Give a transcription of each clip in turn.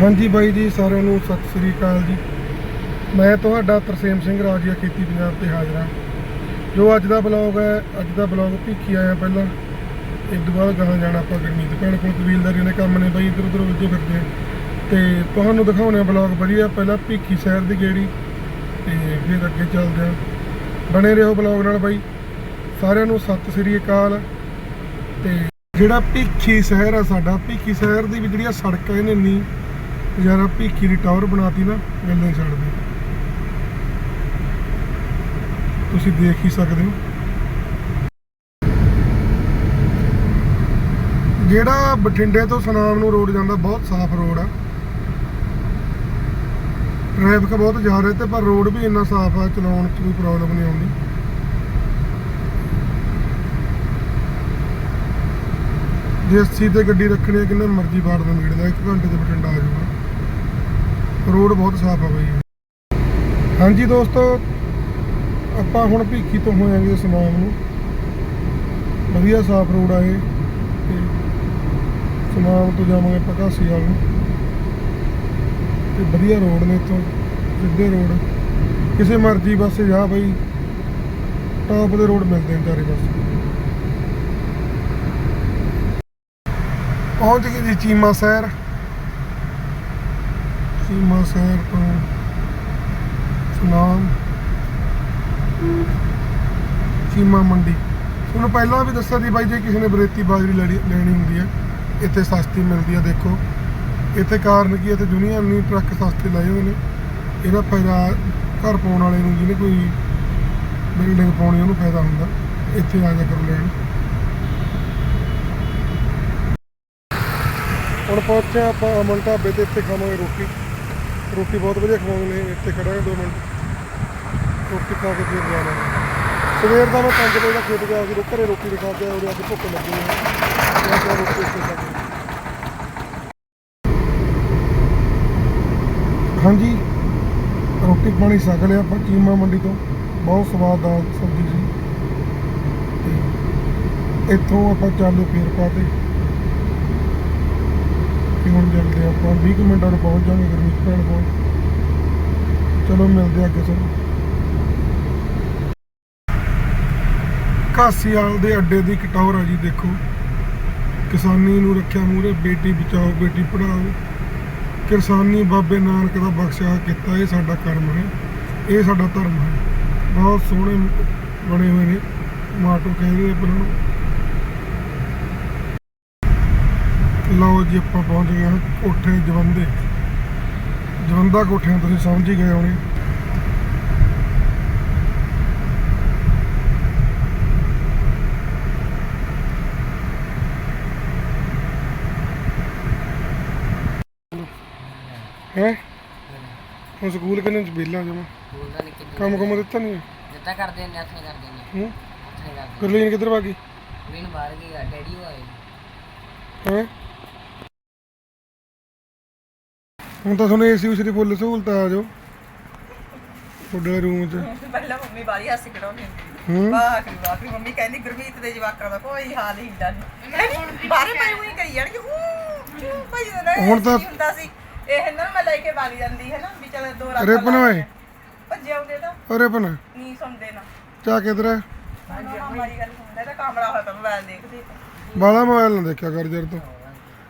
ਹਾਂਜੀ ਬਾਈ ਜੀ, ਸਾਰਿਆਂ ਨੂੰ ਸਤਿ ਸ੍ਰੀ ਅਕਾਲ ਜੀ। ਮੈਂ ਤੁਹਾਡਾ ਤਰਸੇਮ ਸਿੰਘ ਰਾਜੀਆ ਖੇਤੀ ਪੰਜਾਬ ਤੇ ਹਾਜ਼ਰ ਹਾਂ। ਜੋ ਅੱਜ ਦਾ ਬਲੌਗ ਹੈ, ਅੱਜ ਦਾ ਬਲੌਗ ਭੀਖੀ ਆਇਆ ਪਹਿਲਾਂ। ਇਸ ਤੋਂ ਬਾਅਦ ਗਾਹਾਂ ਜਾਣਾ ਆਪਾਂ ਗਰਮੀਤ ਭੈਣ ਕੋਲ ਕਬੀਲਦਾਰੀ ਦੇ ਕੰਮ ਨੇ ਬਾਈ ਇੱਧਰ ਉੱਧਰ ਉਲਝੇ ਫਿਰਦੇ ਆ। ਤੇ ਤੁਹਾਨੂੰ ਦਿਖਾਉਣੇ ਆ ਬਲੌਗ ਵਧੀਆ, ਪਹਿਲਾਂ ਭੀਖੀ ਸ਼ਹਿਰ ਦੀ ਗੇੜੀ। ਤੇ ਫਿਰ ਅੱਗੇ ਚੱਲਦੇ ਆ ਬਣੇ ਰਹੋ ਬਲੌਗ ਨਾਲ ਬਾਈ। ਸਾਰਿਆਂ ਨੂੰ ਸਤਿ ਸ੍ਰੀ ਅਕਾਲ। ਤੇ ਜਿਹੜਾ ਭੀਖੀ ਸ਼ਹਿਰ ਆ ਸਾਡਾ, ਭੀਖੀ ਸ਼ਹਿਰ ਦੀ ਵੀ ਜਿਹੜੀਆਂ ਸੜਕਾਂ ਇਹਨੇ ਨੀ ਯਾਰਾ ਭੀਖੀ ਦੀ ਟਾਵਰ ਬਣਾਤੀ ਨਾ ਗੱਲਾਂ ਹੀ ਛੱਡ ਦੇ। ਤੁਸੀਂ ਦੇਖ ਹੀ ਸਕਦੇ ਹੋ। ਜਿਹੜਾ ਬਠਿੰਡੇ ਤੋਂ ਸੁਨਾਮ ਨੂੰ ਰੋਡ ਜਾਂਦਾ, ਬਹੁਤ ਸਾਫ਼ ਰੋਡ ਆ। ਟ੍ਰੈਫਿਕ ਬਹੁਤ ਜ਼ਿਆਦਾ ਤੇ ਪਰ ਰੋਡ ਵੀ ਇੰਨਾ ਸਾਫ਼ ਆ, ਚਲਾਉਣ 'ਚ ਕੋਈ ਪ੍ਰੋਬਲਮ ਨਹੀਂ ਆਉਂਦੀ। ਜੇ 80 ਤੇ ਗੱਡੀ ਰੱਖਣੀ ਹੈ ਕਿੰਨੇ ਮਰਜ਼ੀ ਬਾੜ ਦਾ ਨੇੜੇ 1 ਘੰਟੇ ਤੇ ਬਠਿੰਡਾ ਆ ਜਾਊਗਾ। ਰੋਡ ਬਹੁਤ ਸਾਫ਼ ਆ ਬਈ। ਹਾਂਜੀ ਦੋਸਤੋ, ਆਪਾਂ ਹੁਣ ਭੀਖੀ ਤੋਂ ਹੋਵਾਂਗੇ ਸਮਾਮ ਨੂੰ। ਵਧੀਆ ਸਾਫ਼ ਰੋਡ ਆ ਇਹ, ਤੇ ਸਮਾਮ ਤੋਂ ਜਾਵਾਂਗੇ ਆਪਾਂ ਘਾਸੀ ਵਾਲ ਨੂੰ। ਤੇ ਵਧੀਆ ਰੋਡ ਨੇ ਇੱਥੋਂ, ਸਿੱਧੇ ਰੋਡ। ਕਿਸੇ ਮਰਜ਼ੀ ਪਾਸੇ ਜਾ ਬਈ ਟਾਪ ਦੇ ਰੋਡ ਮਿਲਦੇ ਨੇ ਚਾਰੇ ਪਾਸੇ। ਪਹੁੰਚ ਗਏ ਜੀ ਚੀਮਾ ਸ਼ਹਿਰ। ਚੀਮਾ ਸ਼ਹਿਰ ਤੋਂ ਸੁਨਾਮ। ਚੀਮਾ ਮੰਡੀ। ਤੁਹਾਨੂੰ ਪਹਿਲਾਂ ਵੀ ਦੱਸਿਆ ਸੀ ਬਾਈ, ਜੇ ਕਿਸੇ ਨੇ ਬਰੇਤੀ ਬਾਜਰੀ ਲੈਣੀ ਹੁੰਦੀ ਹੈ, ਇੱਥੇ ਸਸਤੀ ਮਿਲਦੀ ਹੈ, ਦੇਖੋ। ਇੱਥੇ ਕਾਰਨ ਕੀ ਹੈ? ਦੁਨੀਆ ਨਹੀਂ ਟਰੱਕ ਸਸਤੇ ਲਾਏ ਹੋਏ ਨੇ। ਇਹਦਾ ਫਾਇਦਾ ਘਰ ਪਾਉਣ ਵਾਲੇ ਨੂੰ ਜਿਹਨੇ ਕੋਈ ਬਿਲਡਿੰਗ ਪਾਉਣੀ, ਉਹਨੂੰ ਫਾਇਦਾ ਹੁੰਦਾ। ਇੱਥੇ ਆ ਜਾ ਕਰੋ ਲੈਣ। ਹੁਣ ਪਹੁੰਚੇ ਆਪਾਂ ਅਮਨ ਢਾਬੇ ਤੇ, ਇੱਥੇ ਖਾਵਾਂਗੇ ਰੋਟੀ। ਰੋਟੀ ਬਹੁਤ ਵਧੀਆ ਖਵਾਉਂਦੇ ਨੇ ਇੱਥੇ ਖੜਾ ਹਾਂ 2 ਮਿੰਟ। ਰੋਟੀ ਖਾ ਕੇ ਫਿਰ ਜਾਣਾ। ਸਵੇਰ ਦਾ ਮੈਂ 5 ਵਜੇ ਦਾ ਖੇਤ ਗਿਆ ਸੀ ਘਰੇ ਰੋਟੀ ਨਹੀਂ ਖਾ ਕੇ ਆਇਆ, ਅੱਜ ਭੁੱਖ ਲੱਗੀ ਹੈ ਮੈਂ ਕਿਹਾ ਰੋਟੀ ਖਾ ਕੇ ਹਾਂਜੀ ਰੋਟੀ ਪਾਣੀ ਛਕ ਲਿਆ ਆਪਾਂ ਚੀਮਾ ਮੰਡੀ ਤੋਂ ਬਹੁਤ ਸਵਾਦ ਦਾ ਸਬਜ਼ੀ ਸੀ। ਇੱਥੋਂ ਆਪਾਂ ਚਾਲੂ ਫੇਰ ਪਾਤੇ ਕਿ ਹੁਣ ਜਲਦੀ ਆਪਾਂ। 20 ਕੁ ਮਿੰਟਾਂ ਨੂੰ ਪਹੁੰਚ ਜਾਵਾਂਗੇ ਗੁਰਮੀਤ ਭੈਣ ਕੋਲ। ਚਲੋ ਮਿਲਦੇ ਆ ਅੱਗੇ ਸਾਨੂੰ ਘਾਸੀਵਾਲ ਦੇ ਅੱਡੇ ਦੀ ਕਟੌਰ ਆ ਜੀ, ਦੇਖੋ। ਕਿਸਾਨੀ ਨੂੰ ਰੱਖਿਆ ਮੂਰੇ ਬੇਟੀ ਬਚਾਓ, ਬੇਟੀ ਪੜਾਓ ਕਿਸਾਨੀ ਬਾਬੇ ਨਾਨਕ ਦਾ ਬਖਸ਼ਿਆ ਕੀਤਾ, ਇਹ ਸਾਡਾ ਕਰਮ ਹੈ। ਇਹ ਸਾਡਾ ਧਰਮ ਹੈ। ਬਹੁਤ ਸੋਹਣੇ ਬਣੇ ਹੋਏ ਨੇ। ਮਾਟੋ ਕਹਿੰਦੇ ਆ ਪਰ ਉਹਨੂੰ ਲਓ ਜੀ ਆਪਾਂ ਪਹੁੰਚ ਗਏ ਹਾਂ ਕੋਠੇ ਜਵੰਦੇ। ਜਵੰਦਾ ਕੋਠਿਆਂ ਤੁਸੀਂ ਸਮਝ ਹੀ ਗਏ ਹੋਣੇ। ਹੈ? ਹੁਣ ਸਕੂਲ ਕਿੰਨੇ ਚ ਵਿਹਲਾ ਜਮਾ? ਬੋਲਦਾ ਨਹੀਂ ਕਿੰਨੀ ਕੰਮ ਕੰਮ ਦਿੱਤਾ ਨਹੀਂ? ਜਿੱਦਾਂ ਕਰਦੇ ਨੇ ਹੱਥ ਨਹੀਂ ਕਰਦੇ ਨੇ ਹੂੰ? ਹੱਥ ਨਹੀਂ ਕਰਦੇ ਗੁਰਲੀਨ ਕਿੱਧਰ ਭਾਗੀ ਮੈਨੂੰ ਬਾਹਰ ਗਿਆ ਡੈਡੀ ਹੋਏ ਹੈ? ਹੁਣ ਤਾਂ ਤੁਹਾਨੂੰ ਏਸੀ ਉਸੀ ਦੀ ਫੁੱਲ ਸਹੂਲਤ ਆ ਜਾਓ। ਤੁਹਾਡੇ ਰੂਮ 'ਚ। ਪਹਿਲਾਂ ਮੰਮੀ ਬਾਰੀ ਹੱਸ ਕਢਾਉਣੀ ਹੂੰ। ਵਾਕਰੀ ਵਾਕਰੀ ਮੰਮੀ ਕਹਿੰਦੀ ਗੁਰਮੀਤ ਦੇ ਜਵਾਕਾਂ ਦਾ ਕੋਈ ਹਾਲ ਹੀ ਹੁੰਦਾ। ਨਹੀਂ ਬਾਰੇ ਪਈ ਹੋਈ ਕਰੀ ਜਾਣਗੇ ਹੂੰ ਭਾਈ ਦਾ ਹੁਣ ਤਾਂ- ਹੁੰਦਾ ਸੀ। ਇਹ ਨਾ ਮੈਂ ਲੈ ਕੇ ਬਾਲੀ ਜਾਂਦੀ ਹੈ ਨਾ ਵੀ ਚਲ ਦੋ ਰਾਤਾਂ ਰਿਪਨ ਓਏ। ਭੱਜੇ ਆਉਂਦੇ ਤਾਂ। ਅਰੇ ਪਨ ਨਹੀਂ ਸੁਣਦੇ ਨਾ। ਚਾ ਕਿਧਰ ਹੈ ਹਾਂਜੀ ਮਾਰੀ ਗੱਲ ਸੁਣਦਾ ਤਾਂ ਕਾਮੜਾ ਹੋਇਆ ਤਾਂ ਮੋਬਾਈਲ ਦੇਖਦੇ। ਬਾਲਾ ਮੋਬਾਈਲ ਨਾ ਦੇਖਿਆ ਕਰ ਜਰ ਤੋਂ।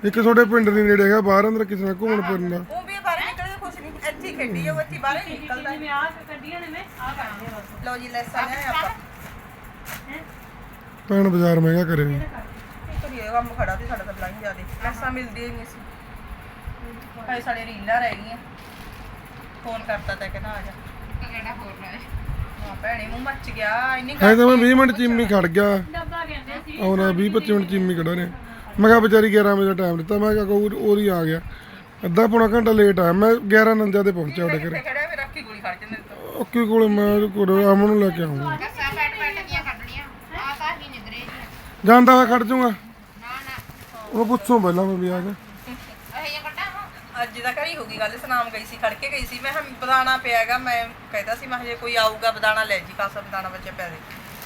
ਇੱਕ ਤੁਹਾਡੇ ਪਿੰਡ ਦੇ ਨੇੜੇ ਹੈਗਾ ਬਾਹਰ ਅੰਦਰ ਕਿਸੇ ਨਾਲ ਘੁੰਮਣ ਫਿਰਨਾ ਉਹ ਵੀ ਬਾਹਰ ਨਿਕਲਦੇ ਕੁਛ ਨਹੀਂ ਇੱਥੇ ਹੀ ਖੇਡੀ ਜਾਓ ਇੱਥੇ ਬਾਹਰ ਹੀ ਨਿਕਲਦਾ। ਜਿਵੇਂ ਆਹ ਕੱਢੀਆਂ ਨੇ ਮੈਂ ਆਹ ਕਰਦੇ ਬਸ। ਲਓ ਜੀ ਲੈਸਾਂ ਨੇ ਆਪਾਂ। ਭੈਣ ਬਾਜ਼ਾਰ ਮਹਿੰਗਾ ਕਰੇ ਵੀ ਇਹ ਕੰਮ ਖੜਾ ਤੇ ਸਾਡਾ ਤਾਂ ਬਲਾਈ ਜਿਆਦੇ। ਲੈਸਾਂ ਮਿਲਦੀਆਂ ਹੀ ਨਹੀਂ ਸੀ। ਭਾਈ ਸਾਡੇ ਰੀਲਾਂ ਰਹਿ ਗਈਆਂ। ਫੋਨ ਕਰਤਾ ਤਾਂ ਕਹਿੰਦਾ ਆ ਜਾ। ਕਿਹੜਾ ਹੋਰ ਹਾਂ ਭੈਣੇ ਮੂੰਹ ਮੱਚ ਗਿਆ ਇੰਨੀ ਐ ਤਾਂ ਮੈਂ 20 ਮਿੰਟ ਚੀਮੀ ਖੜ ਗਿਆ। ਡੱਬਾ ਕਹਿੰਦੇ ਸੀ ਆਉਣਾ 20 25 ਮਿੰਟ ਚੀਮੀ ਖੜਾ ਰਿਹਾ ਮੈਂ ਕਿਹਾ ਵਿਚਾਰੀ 11 ਵਜੇ ਦਾ ਟਾਈਮ ਦਿੱਤਾ ਮੈਂ ਕਿਹਾ ਕੋਈ ਉਹਦੀ ਆ ਗਿਆ। ਅੱਧਾ ਪੌਣਾ ਘੰਟਾ ਲੇਟ ਆਇਆ। ਮੈਂ 11 ਨੰਜਾ ਤੇ ਪਹੁੰਚਿਆ ਉਹਦੇ ਘਰੇ। ਖੜਿਆ ਫਿਰ ਰੱਖੀ ਗੋਲੀ ਖੜ ਜਾਂਦੇ ਤੋਂ ਓਕੇ ਕੋਲੇ ਮੈਂ ਉਹਦੇ ਕੋਲ ਅਮਨ ਨੂੰ ਲੈ ਕੇ ਆਉਂਗਾ। ਜਾਂਦਾ ਹੋਇਆ ਖੜ ਜਾਊਗਾ। ਉਹ ਪੁੱਛੋ ਪਹਿਲਾਂ ਮੈਂ ਵੀ ਆ ਗਿਆ। ਅੱਜ ਦਾ ਘਰੀ ਹੋ ਗਈ ਗੱਲ ਸਨਾਮ ਗਈ ਸੀ ਖੜ ਕੇ ਗਈ ਸੀ। ਮੈਂ ਬਦਾਨਾ ਪਿਆਗਾ ਮੈਂ ਕਹਿੰਦਾ ਸੀ ਮੈਂ ਕਿਹਾ ਜੇ ਕੋਈ ਆਊਗਾ ਬਦਾਨਾ ਲੈ ਜੀ ਕਾਸਾ ਬਦਾਨਾ ਬੱਚੇ ਪੈ ਦੇ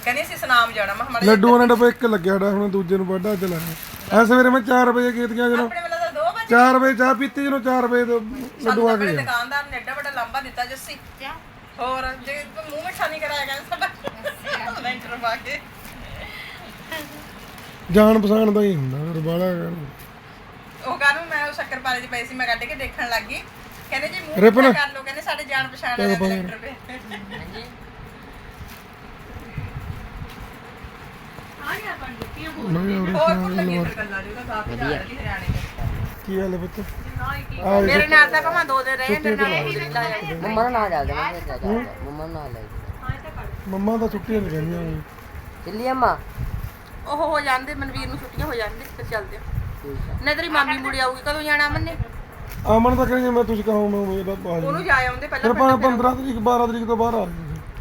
ਕਹਿੰਦੀ ਸੀ ਸਨਾਮ ਜਾਣਾ ਮੈਂ ਹਮਾਰੇ ਲੱਡੂਆਂ ਦਾ ਡੱਬਾ ਇੱਕ ਲੱਗਿਆ ਡਾ ਹੁਣ ਦੂਜੇ ਨੂੰ ਵੱਡਾ ਚਲਾਇਆ ਐ ਸਵੇਰੇ ਮੈਂ 4 ਵਜੇ ਗੀਤ ਗਿਆ ਜਦੋਂ। ਆਪਣੇ ਵੇਲੇ ਤਾਂ 2 ਵਜੇ। 4 ਵਜੇ ਚਾਹ ਪੀਤੀ ਜਦੋਂ 4 ਵਜੇ ਤੋਂ ਲੱਡੂ ਆ ਆਪਣੇ ਗਏ। ਦੁਕਾਨਦਾਰ ਨੇ ਐਡਾ ਵੱਡਾ ਲਾਂਬਾ ਦਿੱਤਾ ਜੱਸੀ। ਹੋਰ ਜੇ ਮੂੰਹ ਮਿੱਠਾ ਨਹੀਂ ਕਰਾਇਆ ਗਿਆ ਸਾਡਾ। ਲੈਂਟਰ ਪਾ ਕੇ। ਜਾਣ ਪਛਾਣ ਦਾ ਹੀ ਹੁੰਦਾ ਫਿਰ ਬਾਲਾ ਉਹ ਕਾਹਨੂੰ ਮੈਂ ਉਹ ਸ਼ੱਕਰ ਪਾਰੇ ਦੀ ਪਈ ਸੀ ਮੈਂ ਕੱਢ ਕੇ ਦੇਖਣ ਲੱਗ ਗਈ। ਕਹਿੰਦੇ ਜੀ ਮੂੰਹ ਰਿਪਨ। ਕਰ ਲਓ ਕਹਿੰਦੇ ਸਾਡੇ ਜਾਣ ਪਛਾਣ ਚੱਲ ਲੈਂਟਰ ਪੇ ਹਾਂਜੀ ਆ ਗਿਆ ਬਣ ਦਿੱਤੀਆਂ ਹੋਰ ਨਹੀਂ ਹੋਰ ਹੋਰ ਕੁਝ ਲੱਗੀ ਫਿਰ ਗੱਲਾਂ ਦੀ ਉਹਦਾ ਕਾਫੀ ਜਾ ਰਹੀ ਕੀ ਹਾਲ ਹੈ ਮੇਰੇ ਨਾਲ ਤਾਂ ਦੋ ਦੇ ਰਹੇ ਮੇਰੇ ਨਾਲ ਲਾ ਮੰਮਾ ਨੂੰ ਚੱਲਦੇ ਚੱਲਦਾ ਮੰਮਾ ਨੂੰ ਲੈ ਮੰਮਾ ਛੁੱਟੀਆਂ ਨਹੀਂ ਕਹਿੰਦੀਆਂ ਵੀ। ਚੱਲੀ ਅੰਮਾ ਉਹ ਹੋ ਜਾਂਦੇ ਮਨਵੀਰ ਨੂੰ ਛੁੱਟੀਆਂ ਹੋ ਜਾਂਦੇ ਫਿਰ ਚੱਲਦੇ ਠੀਕ ਆ। ਨਾ ਤੇਰੀ ਮਾਮੀ ਮੁੜੀ ਆਊਗੀ ਕਦੋਂ ਜਾਣਾ ਅਮਨ ਨੇ ਅਮਨ ਤਾਂ ਕਹਿੰਦੀ ਮੈਂ ਤੁਸੀਂ ਕਹੋ ਮੈਂ ਉਹ ਬਾਬਾ ਆ ਉਹਨੂੰ ਜਾਊਂ। ਜਾ ਆਉਂਦੇ ਫਿਰ ਪਹਿਲਾਂ ਆਪਾਂ 15 ਤਰੀਕ 12 ਤਰੀਕ ਤੋਂ ਬਾਹਰ ਆ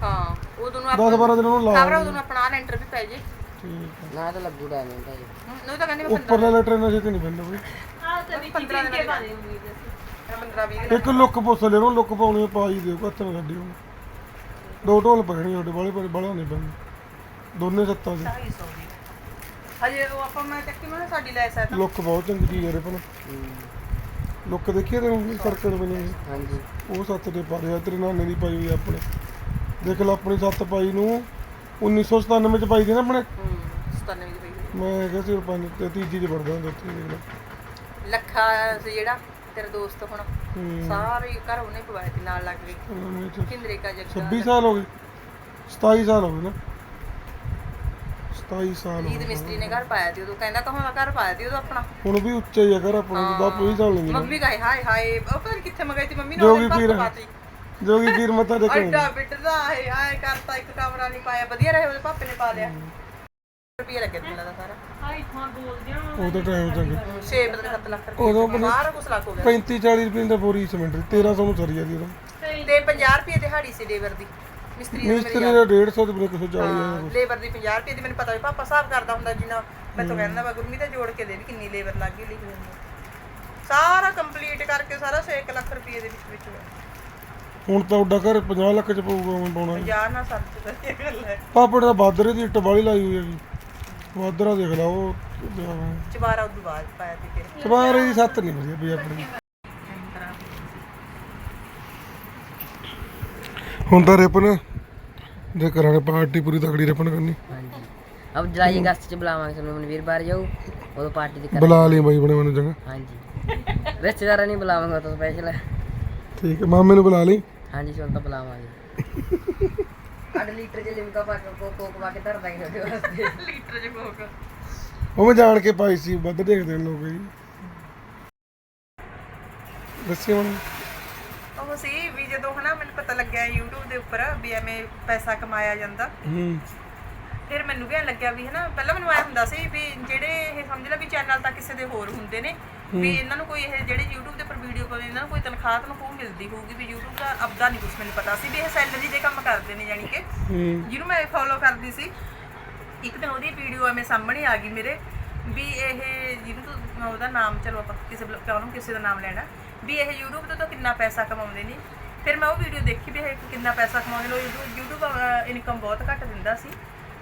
ਹਾਂ ਉਦੋਂ ਨੂੰ 10 12 ਦਿਨ ਉਹਨੂੰ ਲਾ ਖਬਰ ਉਦੋਂ ਨੂੰ ਆਪਣਾ ਲੈਂਟਰ ਵੀ ਪੈ ਜੇ। ਠੀਕ ਨਾ ਤਾਂ ਲੱਗੂ ਟਾਈਮ ਹੁੰਦਾ ਜੀ ਉਹ ਤਾਂ ਕਹਿੰਦੇ ਮੈਂ ਉੱਪਰ ਲੈ ਟ੍ਰੇਨਾਂ ਛੇਤੀ ਨਹੀਂ ਪੈਂਦਾ ਬਈ। ਆ ਤੇ ਵਿੱਚ 15 ਦਿਨ ਕੇ ਬਾਰੇ ਉਮੀਦ ਸੀ। 15 20 ਇੱਕ ਲੁੱਕ ਪੁੱਛ ਲੈ ਉਹਨੂੰ ਲੁੱਕ ਪਾਉਣੀ ਆ, ਪਾ ਹੀ ਦਿਓ ਕੱਤ ਨਾ ਗੱਡੀ ਉਹਨੂੰ ਦੋ ਢੋਲ ਪੈਣੀ ਤੁਹਾਡੇ ਬਾਲੇ ਪਰ ਬਾਲਾ ਨਹੀਂ ਪੈਂਦਾ ਦੋਨੇ ਸੱਤਾਂ ਦੇ। 250 ਦੀ। ਹਜੇ ਉਹ ਆਪਾਂ ਮੈਂ ਚੱਕੀ ਮੈਂ ਕਿਹਾ ਸਾਡੀ ਲੈ ਸਾ ਤਾਂ ਲੁੱਕ ਬਹੁਤ ਚੰਗੀ ਚੀਜ਼ ਹੈ ਰੇ ਭਲਾ ਲੁੱਕ ਦੇਖੀਏ ਤੇ ਹੁਣ ਸਰਕਲ ਬਣੀ ਹੋਈ। ਹਾਂਜੀ। ਉਹ ਸੱਤ ਤੇਰੇ ਨਾਨੇ ਦੀ ਪਾਈ ਹੋਈ ਆ ਆਪਣੇ। ਦੇਖ ਲੈ ਆਪਣੀ ਸੱਤ ਪਾਈ ਨੂੰ 1997 ਚ ਪਾਈ ਦੀ ਨਾ ਆਪਣੇ। 97 ਦੀ ਪਈ ਮੈਂ ਕਿਹਾ ਸੀ ਪੰਜ ਤੇ ਤੀਜੀ ਚ ਪੜਦਾ ਹੁੰਦਾ ਉੱਥੇ ਦੇਖ ਲੈ ਲੱਖਾ ਸੀ ਜਿਹੜਾ ਤੇਰਾ ਦੋਸਤ ਹੁਣ। ਹੂੰ। ਸਾਰੇ ਘਰ ਉਹਨੇ ਪਵਾਇਆ ਤੇ ਨਾਲ ਲੱਗ ਚ ਕਿੰਦਰੇ ਕਾ ਜੱਗਾ 26 ਸਾਲ ਹੋ ਗਏ। 27 ਸਾਲ ਹੋ ਗਏ ਨਾ। 27 ਸਾਲ ਹੋ ਈਦ ਗਏ ਮਿਸਤਰੀ ਨੇ ਘਰ ਪਾਇਆ ਸੀ ਉਦੋਂ ਕਹਿੰਦਾ ਕਹਾਂ ਘਰ ਪਾਇਆ ਸੀ ਉਦੋਂ ਆਪਣਾ। ਹੁਣ ਵੀ ਉੱਚਾ ਹੀ ਆ ਘਰ ਆਪਣਾ ਬਾਪੂ ਹੀ ਸਾਲ ਨਹੀਂ ਮੰਮੀ ਕਹੇ ਹਾਏ ਹਾਏ ਉਹ ਪਤਾ ਨੀ ਕਿੱਥੇ ਮੰਗਾਈ ਸੀ ਮੰਮੀ ਨੇ ਜੋਗੀ ਉਹਦੇ ਪੀਰ ਪਾਪਾ ਪਾਤੀ। ਜੋਗੀ ਪੀਰ ਮੱਥਾ ਟੇਕਣ ਐਡਾ ਬਿੱਟਦਾ ਹੈ ਹਾਏ ਕਰਤਾ ਇੱਕ ਕਮਰਾ ਨਹੀਂ ਪਾਇਆ ਵਧੀਆ ਰਹੇ ਉਹਦੇ ਪਾਪੇ ਨੇ ਪਾ ਲਿਆ। ਰੁਪਏ ਲੱਗੇ ਤੇ ਲੱਗਦਾ ਸਾਰਾ। ਹਾਈ ਥਾਂ ਬੋਲਦਿਆਂ ਉਹ ਤਾਂ ਟਾਈਮ ਚੰਗਾ। 6 ਬਦਲੇ 7 ਲੱਖ ਰੁਪਏ ਉਦੋਂ ਬਣੇ ਸਾਰਾ ਕੁਝ ਲੱਗ ਹੋ ਗਿਆ। 35 40 ਰੁਪਏ ਦਾ ਬੋਰੀ ਸਿਮੈਂਟ 1300 ਨੂੰ ਸਰੀ ਜਾਂਦੀ ਉਹਦਾ ਤੇ 50 ਰੁਪਏ ਦਿਹਾੜੀ ਸੀ ਲੇਬਰ ਦੀ। ਮਿਸਤਰੀ ਦੀ ਮਿਸਤਰੀ ਦਾ 150 ਤੇ ਬਰੇ 140 ਆ ਲੇਬਰ ਦੀ 50 ਰੁਪਏ ਦੀ ਮੈਨੂੰ ਪਤਾ ਵੀ ਪਾਪਾ ਹਿਸਾਬ ਕਰਦਾ ਹੁੰਦਾ ਜਿੰਨਾ ਮੈਂ ਤਾਂ ਕਹਿੰਦਾ ਵਾ ਗੁਰਮੀ ਤੇ ਜੋੜ ਕੇ ਦੇ ਵੀ ਕਿੰਨੀ ਲੇਬਰ ਲੱਗ ਗਈ ਲਿਖੀ ਹੁੰਦੀ ਸਾਰਾ ਕੰਪਲੀਟ ਕਰਕੇ ਸਾਰਾ 6 ਲੱਖ ਰੁਪਏ ਦੇ ਵਿੱਚ ਵਿੱਚ ਹੋਇਆ। ਹੁਣ ਤਾਂ ਉੱਡਾ ਘਰ 50 ਲੱਖ ਚ ਪਊਗਾ ਹੁਣ ਪਾਉਣਾ। ਯਾਰ ਨਾ ਸੱਚ ਤਾਂ ਇਹ ਗੱਲ ਹੈ ਪਾਪੜ ਦਾ ਬਾਦਰੇ ਦੀ ਇੱਟ ਵਾਲੀ ਲਾਈ ਹੋਈ ਹੈਗੀ। ਬਾਦਰਾ ਦੇਖ ਲਾ ਉਹ ਚਵਾਰਾ ਉਦੋਂ ਬਾਅਦ ਪਾਇਆ ਸੀ ਫਿਰ। ਚਬਾਰੇ ਦੀ ਸੱਤ ਨਹੀਂ ਵਧੀਆ ਵੀ ਆਪਣੀ। ਹੁਣ ਤਾਂ ਰਿਪਨ ਜੇ ਕਰਾਂਗੇ ਪਾਰਟੀ ਪੂਰੀ ਤਕੜੀ ਰਿਪਨ ਕਰਨੀ। ਹਾਂਜੀ। ਅਬ ਜੁਲਾਈ ਅਗਸਤ ਚ ਬੁਲਾਵਾਂਗੇ ਤੁਹਾਨੂੰ ਮਨਵੀਰ ਬਾਹਰ ਜਾਊ ਉਦੋਂ ਪਾਰਟੀ ਦੀ ਬੁਲਾ ਲਈ ਬਾਈ ਬਣੇ ਮੈਨੂੰ ਚੰਗਾ ਹਾਂਜੀ। ਰਿਸ਼ਤੇਦਾਰਾਂ ਨਹੀਂ ਬੁਲਾਵਾਂਗੇ ਤਾਂ ਸਪੈਸ਼ਲ ਠੀਕ ਹੈ ਮਾਮੇ ਨੂੰ ਬੁਲਾ ਲਈ। ਹਾਂਜੀ ਚਲ ਤਾਂ ਬੁਲਾਵਾਂਗੇ। ਅੱਡ ਲੀਟਰ ਚ ਲਿਮਕਾ ਪਾ ਕੇ ਕੋ ਕੋਕ ਪਾ ਕੇ ਧਰ ਦਾਂਗੇ ਤੁਹਾਡੇ ਵਾਸਤੇ। ਲੀਟਰ ਚ ਕੋਕ। ਉਹ ਮੈਂ ਜਾਣ ਕੇ ਪਾਈ ਸੀ ਵੱਧ ਦੇਖਦੇ ਨੇ ਲੋਕ ਜੀ ਦੱਸੀ ਹੁਣ। ਉਹ ਸੀ ਵੀ ਜਦੋਂ ਹਨਾ ਮੈਨੂੰ ਪਤਾ ਲੱਗਿਆ YouTube ਦੇ ਉੱਪਰ ਵੀ ਐਵੇਂ ਪੈਸਾ ਕਮਾਇਆ ਜਾਂਦਾ। ਹੂੰ। ਫਿਰ ਮੈਨੂੰ ਵੀ ਐਂ ਲੱਗਿਆ ਵੀ ਹਨਾ ਪਹਿਲਾਂ ਮੈਨੂੰ ਐ ਹੁੰਦਾ ਸੀ ਵੀ ਜਿਹੜੇ ਇਹ ਸਮਝ ਲੈ ਵੀ ਚੈਨਲ ਤਾਂ ਕਿਸੇ ਦੇ ਹੋਰ ਹੁੰਦੇ ਨੇ ਵੀ ਇਹਨਾਂ ਨੂੰ ਕੋਈ ਇਹ ਜਿਹੜੇ YouTube ਦੇ ਉੱਪਰ ਵੀਡੀਓ ਪਾਉਂਦੇ ਇਹਨਾਂ ਨੂੰ ਕੋਈ ਤਨਖਾਹ ਤਨਖੂਹ ਮਿਲਦੀ ਹੋਊਗੀ ਵੀ YouTube ਦਾ ਅਬਦਾ ਨਹੀਂ ਕੁਝ ਮੈਨੂੰ ਪਤਾ। ਸੀ ਵੀ ਇਹ ਸੈਲਰੀ ਦੇ ਕੰਮ ਕਰਦੇ ਨੇ ਯਾਨੀ ਕਿ। ਜਿਹਨੂੰ ਮੈਂ ਫੋਲੋ ਕਰਦੀ ਸੀ ਇੱਕ ਦਿਨ ਉਹਦੀ ਵੀਡੀਓ ਐਵੇਂ ਸਾਹਮਣੇ ਆ ਗਈ ਮੇਰੇ ਵੀ ਇਹ ਜਿਹਨੂੰ ਤੂੰ ਉਹਦਾ ਨਾਮ ਚਲੋ ਆਪਾਂ ਕਿਸੇ ਬਲ- ਕਿਉਂ ਨੂੰ ਕਿਸੇ ਦਾ ਨਾਮ ਲੈਣਾ। ਵੀ ਇਹ YouTube ਤੋਂ ਤਾਂ ਕਿੰਨਾ ਪੈਸਾ ਕਮਾਉਂਦੇ ਨੇ। ਫਿਰ ਮੈਂ ਉਹ ਵੀਡੀਓ ਦੇਖੀ ਵੀ ਇਹ ਕਿੰਨਾ ਪੈਸਾ ਕਮਾਉਂਦੇ ਨੇ। YouTube ਇਨਕਮ ਬਹੁਤ ਘੱਟ ਦਿੰਦਾ ਸੀ।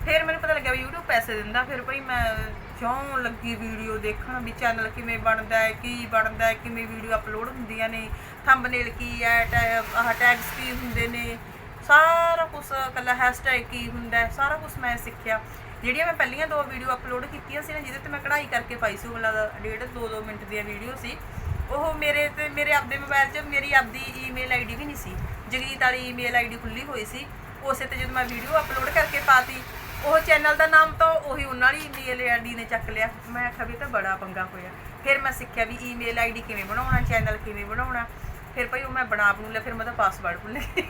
ਫਿਰ ਮੈਨੂੰ ਪਤਾ ਲੱਗਿਆ ਵੀ YouTube ਪੈਸੇ ਦਿੰਦਾ। ਫਿਰ ਭਈ ਮੈਂ ਕਿਉਂ ਲੱਗੀ ਵੀਡੀਓ ਦੇਖਣ ਵੀ ਚੈਨਲ ਕਿਵੇਂ ਬਣਦਾ ਹੈ, ਕੀ ਬਣਦਾ ਹੈ, ਕਿਵੇਂ ਵੀਡੀਓ ਅਪਲੋਡ ਹੁੰਦੀਆਂ ਨੇ ਥੰਬਨੇਲ ਕੀ ਹੈ ਟੈ- ਆਹ ਟੈਗਸ ਕੀ ਹੁੰਦੇ ਨੇ, ਸਾਰਾ ਕੁਝ ਕੱਲਾ ਹੈਸ਼ਟੈਗ ਕੀ ਹੁੰਦਾ ਹੈ, ਸਾਰਾ ਕੁਝ ਮੈਂ ਸਿੱਖਿਆ। ਜਿਹੜੀਆਂ ਮੈਂ ਪਹਿਲੀਆਂ ਦੋ ਵੀਡੀਓ ਅਪਲੋਡ ਕੀਤੀਆਂ ਸੀ ਨਾ, ਜਿਹਦੇ ਤੇ ਮੈਂ ਕਢਾਈ ਕਰਕੇ ਪਾਈ ਸੀ ਉਹ ਲੱਗਦਾ ਡੇਢ ਦੋ ਦੋ ਮਿੰਟ ਦੀਆਂ ਵੀਡੀਓ ਸੀ। ਉਹ ਮੇਰੇ ਤੇ ਮੇਰੇ ਆਪਦੇ ਮੋਬਾਈਲ 'ਚ ਮੇਰੀ ਆਪਦੀ ਈਮੇਲ ਆਈਡੀ ਵੀ ਨਹੀਂ ਸੀ। ਜਗਜੀਤ ਵਾਲੀ ਈਮੇਲ ਆਈਡੀ ਖੁੱਲੀ ਹੋਈ ਸੀ। ਉਸੇ ਤੇ ਜਦੋਂ ਮੈਂ ਵੀਡੀਓ ਅਪਲੋਡ ਕਰਕੇ ਪਾਤੀ ਉਹ ਚੈਨਲ ਦਾ ਨਾਮ ਤਾਂ ਉਹੀ ਉਹਨਾਂ ਵਾਲੀ ਈਮੇਲ ਆਈਡੀ ਨੇ ਚੱਕ ਲਿਆ। ਮੈਂ ਆਖਿਆ ਵੀ ਇਹ ਤਾਂ ਬੜਾ ਪੰਗਾ ਹੋਇਆ। ਫਿਰ ਮੈਂ ਸਿੱਖਿਆ ਵੀ ਈਮੇਲ ਆਈਡੀ ਕਿਵੇਂ ਬਣਾਉਣਾ ਚੈਨਲ ਕਿਵੇਂ ਬਣਾਉਣਾ। ਫਿਰ ਭਾਈ ਉਹ ਮੈਂ ਬਣਾ ਬਣੂ ਲਿਆ ਫਿਰ ਮੈਂ ਤਾਂ ਪਾਸਵਰਡ ਭੁੱਲ ਗਈ।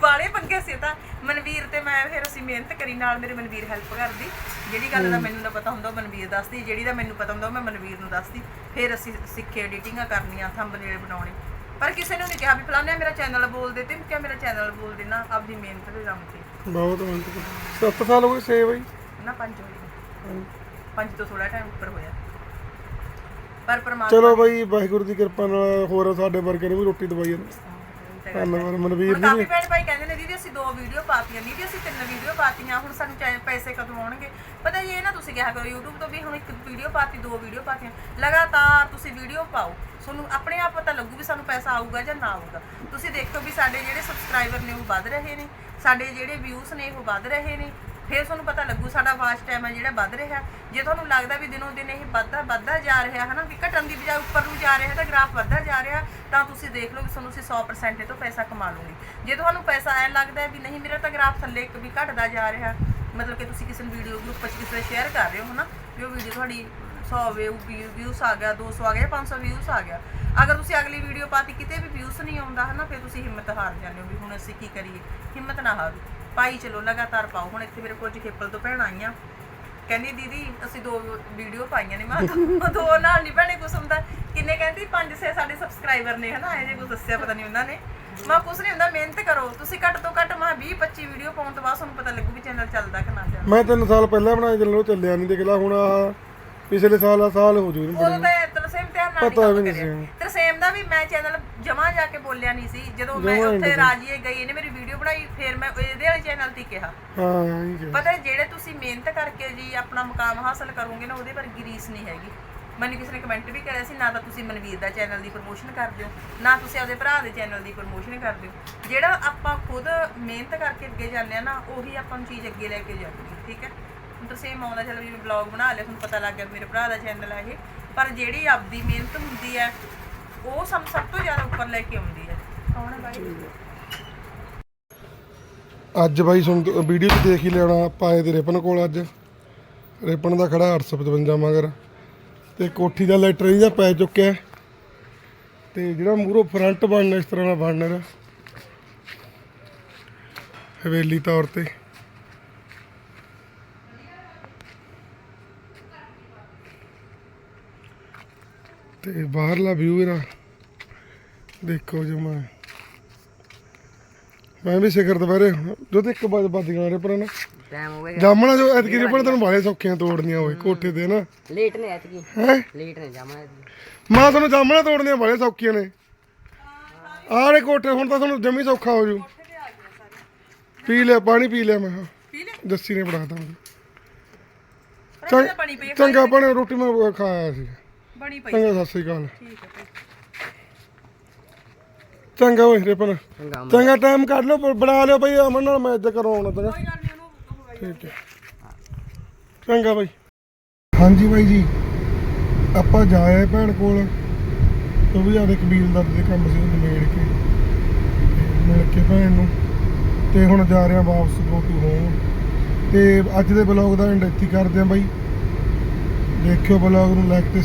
ਵਾਲੇ ਪੰਗੇ ਸੀ ਤਾਂ। ਮਨਵੀਰ ਤੇ ਮੈਂ ਫਿਰ ਅਸੀਂ ਮਿਹਨਤ ਕਰੀ ਨਾਲ ਮੇਰੇ ਮਨਵੀਰ ਹੈਲਪ ਕਰਦੀ। ਜਿਹੜੀ ਗੱਲ ਦਾ ਮੈਨੂੰ ਨਾ ਪਤਾ ਹੁੰਦਾ ਉਹ ਮਨਵੀਰ ਦੱਸਦੀ। ਜਿਹੜੀ ਦਾ ਮੈਨੂੰ ਪਤਾ ਹੁੰਦਾ ਉਹ ਮੈਂ ਮਨਵੀਰ ਨੂੰ ਦੱਸਦੀ। ਫਿਰ ਅਸੀਂ ਸਿੱਖੇ ਐਡੀਟਿੰਗਾਂ ਕਰਨੀਆਂ ਥੰਬਨੇਲ ਬਣਾਉਣੇ। ਪਰ ਕਿਸੇ ਨੂੰ ਨਹੀਂ ਕਿਹਾ ਵੀ ਫਲਾਣਿਆ ਮੇਰਾ ਚੈਨਲ ਬੋਲ ਦੇ ਤੇ ਕਿਹਾ ਮੇਰਾ ਚੈਨਲ ਬੋਲ ਦੇਣਾ ਆਪਦੀ ਮਿਹਨਤ ਦੇ ਦਮ ਤੇ। ਬਹੁਤ ਮਿਹਨਤ 7 ਸਾਲ ਹੋ ਗਏ ਸੇ ਬਾਈ ਨਾ ਪੰਜ ਹੋਏ ਪੰਜ ਤੋਂ ਥੋੜਾ ਟਾਈਮ ਉੱਪਰ ਹੋਇਆ। ਪਰ ਪਰਮਾਤਮਾ ਚਲੋ ਬਾਈ ਵਾਹਿਗੁਰੂ ਦੀ ਕਿਰਪਾ ਨਾਲ ਹੋਰ ਸਾਡੇ ਵਰਗੇ ਨੂੰ ਵੀ ਰੋਟੀ ਦਵਾਈ ਜਾਂਦੇ। ਧੰਨਵਾਦ ਮਨਵੀਰ ਜੀ ਕਾਫੀ ਵੀ ਭੈਣ ਭਾਈ ਕਹਿੰਦੇ ਨੇ ਦੀਦੀ ਅਸੀਂ ਦੋ ਵੀਡੀਓ ਪਾਤੀਆਂ ਦੀਦੀ ਅਸੀਂ ਤਿੰਨ ਵੀਡੀਓ ਪਾਤੀਆਂ ਹੁਣ ਸਾਨੂੰ ਚਾਹੇ ਪੈਸੇ ਕਦੋਂ ਆਉਣਗੇ? ਪਤਾ ਇਹ ਨਾ ਤੁਸੀਂ ਕਿਹਾ ਕਰੋ YouTube ਤੋਂ ਵੀ ਹੁਣ ਇੱਕ ਵੀਡੀਓ ਪਾਤੀ ਦੋ ਵੀਡੀਓ ਪਾਤੀਆਂ। ਲਗਾਤਾਰ ਤੁਸੀਂ ਵੀਡੀਓ ਪਾਓ। ਤੁਹਾਨੂੰ ਆਪਣੇ ਆਪ ਪਤਾ ਲੱਗੂ ਵੀ ਸਾਨੂੰ ਪੈਸਾ ਆਊਗਾ ਜਾਂ ਨਾ ਆਊਗਾ। ਤੁਸੀਂ ਦੇਖੋ ਵੀ ਸਾਡੇ ਜਿਹੜੇ ਸਬਸਕ੍ਰਾਈਬਰ ਨੇ ਉਹ ਵੱਧ ਰਹੇ ਨੇ। ਸਾਡੇ ਜਿਹੜੇ ਵਿਊਜ਼ ਨੇ ਉਹ ਵੱਧ ਰਹੇ ਨੇ, ਫਿਰ ਤੁਹਾਨੂੰ ਪਤਾ ਲੱਗੂ ਸਾਡਾ ਵਾਚ ਟਾਈਮ ਹੈ ਜਿਹੜਾ ਵੱਧ ਰਿਹਾ। ਜੇ ਤੁਹਾਨੂੰ ਲੱਗਦਾ ਵੀ ਦਿਨੋਂ ਦਿਨ ਇਹ ਵੱਧਦਾ ਵੱਧਦਾ ਜਾ ਰਿਹਾ ਹੈ ਨਾ ਵੀ ਘਟਣ ਦੀ ਬਜਾਏ ਉੱਪਰ ਨੂੰ ਜਾ ਰਿਹਾ ਤਾਂ ਗ੍ਰਾਫ ਵੱਧਦਾ ਜਾ ਰਿਹਾ, ਤਾਂ ਤੁਸੀਂ ਦੇਖ ਲਓ ਵੀ ਤੁਹਾਨੂੰ ਅਸੀਂ 100% ਇਹ ਤੋਂ ਪੈਸਾ ਕਮਾ ਲਓਗੇ ਜੇ ਤੁਹਾਨੂੰ ਪੈਸਾ ਐ ਲੱਗਦਾ ਵੀ ਨਹੀਂ ਮੇਰਾ ਤਾਂ ਗ੍ਰਾਫ ਥੱਲੇ ਵੀ ਘਟਦਾ ਜਾ ਰਿਹਾ, ਮਤਲਬ ਕਿ ਤੁਸੀਂ ਕਿਸੇ ਨੂੰ ਵੀਡੀਓ ਗਰੁੱਪ 'ਚ ਕਿਸੇ ਸ਼ੇਅਰ ਕਰ ਰਹੇ ਹੋ ਨਾ ਵੀ ਉਹ ਵੀਡੀਓ ਤੁਹਾਡੀ 100 ਵਿਊਜ਼ ਆ ਗਿਆ 200 ਆ ਗਿਆ 500 ਵਿਊਜ਼ ਆ ਗਿਆ। ਅਗਰ ਤੁਸੀਂ ਅਗਲੀ ਵੀਡੀਓ ਪਾਤੀ, ਕਿਤੇ ਵੀ ਵਿਊਜ਼ ਨਹੀਂ ਆਉਂਦਾ, ਹਨਾ, ਫਿਰ ਤੁਸੀਂ ਹਿੰਮਤ ਹਾਰ ਜਾਂਦੇ ਹੋ ਵੀ ਹੁਣ ਅਸੀਂ ਕੀ ਕਰੀਏ। ਹਿੰਮਤ ਨਾ ਹਾਰੋ। ਪਾਈ ਚਲੋ, ਲਗਾਤਾਰ ਪਾਓ। ਹੁਣ ਇੱਥੇ ਮੇਰੇ ਕੋਲ ਜਖੇਪਲ ਤੋਂ ਭੈਣ ਆਈਆਂ। ਕਹਿੰਦੀ, ਦੀਦੀ, ਅਸੀਂ ਦੋ ਵੀਡੀਓ ਪਾਈਆਂ ਨੇ, ਮੈਂ ਦੋ- ਨਾਲ ਨਹੀਂ ਭੈਣੇ, ਕੁਛ ਹੁੰਦਾ। ਕਿੰਨੇ ਕਹਿੰਦੀ, ਪੰਜ ਛੇ ਸਾਡੇ ਸਬਸਕ੍ਰਾਈਬਰ ਨੇ, ਹਨਾ, ਇਹ ਜੇ ਕੁਝ ਦੱਸਿਆ, ਪਤਾ ਨਹੀਂ ਉਹਨਾਂ ਨੇ। ਮੈਂ ਕੁਛ ਨਹੀਂ ਹੁੰਦਾ, ਮਿਹਨਤ ਕਰੋ। ਤੁਸੀਂ ਘੱਟ ਤੋਂ ਘੱਟ, ਮੈਂ 20 25 ਵੀਡੀਓ ਪਾਉਣ ਤੋਂ ਬਾਅਦ ਤੁਹਾਨੂੰ ਪਤਾ ਲੱਗੂ ਵੀ ਚੈਨਲ ਚੱਲਦਾ ਕਿ ਨਾ ਚੱਲਦਾ। ਮੈਂ ਤਿੰਨ ਸਾਲ ਪਹਿਲਾਂ ਬਣਾਇਆ ਚੱਲੋ, ਚੱਲਿਆ ਨਹੀਂ ਦੇਖ ਲਾ ਹੁਣ ਆਹ ਪਿਛਲੇ ਸਾਲ ਆ ਸਾਲ ਹੋ ਜੂ ਉਦੋਂ ਤਾਂ ਤਰਸੇਮ ਧਿਆਨ ਨਾਲ ਪਤਾ ਵੀ ਨਹੀਂ ਸੀ। ਤਰਸੇਮ ਦਾ ਵੀ ਮੈਂ ਚੈਨਲ ਜਮਾ ਜਾ ਕੇ ਬੋਲਿਆ ਨਹੀਂ ਸੀ। ਜਦੋਂ ਮੈਂ ਜਮਾਂ ਉੱਥੇ ਨਹੀਂ ਰਾਜੀਏ ਗਈ ਇਹਨੇ ਮੇਰੀ ਵੀਡੀਓ ਬਣਾਈ ਫਿਰ ਮੈਂ ਇਹਦੇ ਵਾਲੇ ਚੈਨਲ ਤੇ ਹੀ ਕਿਹਾ। ਹਾਂ ਇਹ। ਪਤਾ ਹੈ, ਜਿਹੜੇ ਤੁਸੀਂ ਮਿਹਨਤ ਕਰਕੇ ਜੀ ਆਪਣਾ ਮੁਕਾਮ ਹਾਸਲ ਕਰੋਗੇ ਨਾ ਉਹਦੇ ਵਰਗੀ ਰੀਸ ਨਹੀਂ ਹੈਗੀ। ਮੈਨੂੰ ਕਿਸੇ ਨੇ ਕਮੈਂਟ ਵੀ ਕਰਿਆ ਸੀ ਨਾ ਤਾਂ ਤੁਸੀਂ ਮਨਵੀਰ ਦਾ ਚੈਨਲ ਦੀ ਪ੍ਰੋਮੋਸ਼ਨ ਕਰਦੇ ਹੋ ਨਾ ਤੁਸੀਂ ਆਪਦੇ ਭਰਾ ਦੇ ਚੈਨਲ ਦੀ ਪ੍ਰੋਮੋਸ਼ਨ ਕਰਦੇ ਹੋ ਜਿਹੜਾ ਆਪਾਂ ਖੁਦ ਮਿਹਨਤ ਕਰਕੇ ਅੱਗੇ ਜਾਂਦੇ ਆ ਨਾ ਉਹੀ ਆਪਾਂ ਨੂੰ ਚੀਜ਼ ਅੱਗੇ ਲੈ ਕੇ ਜਾਂਦੀ ਹੈ ਠੀਕ ਹੈ? ਹੁਣ ਤੁਸੀਂ ਆਉਂਦਾ ਚੱਲ ਵੀ ਮੈਂ ਵਲੌਗ ਬਣਾ ਲਿਆ ਤੁਹਾਨੂੰ ਪਤਾ ਲੱਗ ਗਿਆ ਮੇਰੇ ਭਰਾ ਦਾ ਚੈਨਲ ਹੈ ਇਹ। ਪਰ ਜਿਹੜੀ ਆਪਦੀ ਮਿਹਨਤ ਹੁੰਦੀ ਹੈ ਉਹ ਸਭ ਸਭ ਤੋਂ ਜ਼ਿਆਦਾ ਉੱਪਰ ਲੈ ਕੇ ਆਉਂਦੀ ਹੈ। ਕੌਣ ਹੈ ਬਾਈ? ਅੱਜ ਬਾਈ ਸੁਣ ਵੀਡੀਓ 'ਚ ਦੇਖ ਹੀ ਲੈਣਾ ਪਾਏ ਤੇ ਰਿਪਨ ਕੋਲ ਅੱਜ। ਰਿਪਨ ਦਾ ਖੜਾ 855 ਮਗਰ। ਤੇ ਕੋਠੀ ਦਾ ਲੈਟਰ ਇਹਦਾ ਪੈ ਚੁੱਕਿਆ ਤੇ ਜਿਹੜਾ ਮੂਰੋ ਫਰੰਟ ਬਣਨਾ ਇਸ ਤਰ੍ਹਾਂ ਦਾ ਬਣਨਾ। ਹਵੇਲੀ ਤੌਰ ਤੇ। ਤੇ ਬਾਹਰਲਾ ਵਿਊ ਇਹਦਾ ਦੇਖੋ ਜਮਾ ਮੈਂ। ਵੀ ਸਿਖਰ ਦੁਪਹਿਰੇ ਜੋ ਤੇ ਇੱਕ ਵਜ ਵੱਜ ਗਿਆ ਰੇ ਪਰ ਨਾ। ਟਾਈਮ ਹੋ ਗਿਆ। ਜਾਮਣਾ ਜੋ ਐਤਕੀ ਰਿਪਨ ਤੈਨੂੰ ਬਾਲੇ ਸੌਖੀਆਂ ਤੋੜਨੀਆਂ ਹੋਏ ਕੋਠੇ ਤੇ ਨਾ। ਲੇਟ ਨੇ ਐਤਕੀ। ਹੈ? ਲੇਟ ਨੇ ਜਾਮਣਾ ਮਾਂ ਤੁਹਾਨੂੰ ਜਾਮਣਾ ਤੋੜਨੀਆਂ ਬਾਲੇ ਸੌਖੀਆਂ ਨੇ। ਆਹ ਰੇ ਕੋਠੇ ਹੁਣ ਤਾਂ ਤੁਹਾਨੂੰ ਜਮੀ ਸੌਖਾ ਹੋ ਜੂ। ਪੀ ਲਿਆ ਪਾਣੀ ਪੀ ਲਿਆ ਮੈਂ। ਪੀ ਜੱਸੀ ਨੇ ਬਣਾਤਾ ਮੈਨੂੰ। ਪਰ ਬਣੀ ਪਈ ਹੈ, ਚੰਗਾ ਪਾਣੀ ਰੋਟੀ ਮੈਂ ਖਾਇਆ ਸੀ। ਬਣੀ ਪਈ ਚੰਗਾ ਸਤਿ ਸ੍ਰੀ ਅਕਾਲ। ਠੀਕ ਹੈ। ਚੰਗਾ ਓਏ ਰਿਪਨ ਚੰਗਾ ਚੰਗਾ ਟਾਈਮ ਕੱਢ ਲਓ ਬ- ਬਣਾ ਲਿਓ ਬਈ ਅਮਨ ਨਾਲ ਮੈਂ ਇੱਦਾਂ ਕਰਵਾਉਣਾ ਚੰਗਾ ਕੋਈ ਗੱਲ ਨਹੀਂ ਉਹਨੂੰ ਉਹ ਠੀਕ ਹੈ। ਚੰਗਾ ਬਾਈ ਹਾਂਜੀ ਬਾਈ ਜੀ ਆਪਾਂ ਜਾ ਆਏ ਭੈਣ ਕੋਲ। ਉਹ ਵੀ ਆਦੇ ਕਬੀਲਦਾਰ ਦੇ ਕੰਮ ਸੀ ਨਿਬੇੜ ਕੇ। ਤੇ ਮਿਲ ਕੇ ਭੈਣ ਨੂੰ। ਤੇ ਹੁਣ ਜਾ ਰਹੇ ਵਾਪਸ ਗੋ ਟੂ ਹੋਮ ਤੇ ਅੱਜ ਦੇ ਬਲੌਗ ਦਾ ਐਂਡ ਇੱਥੇ ਹੀ ਕਰਦੇ ਆ ਬਾਈ ਦੇਖਿਓ ਬਲੌਗ ਨੂੰ ਲਾਈਕ ਤੇ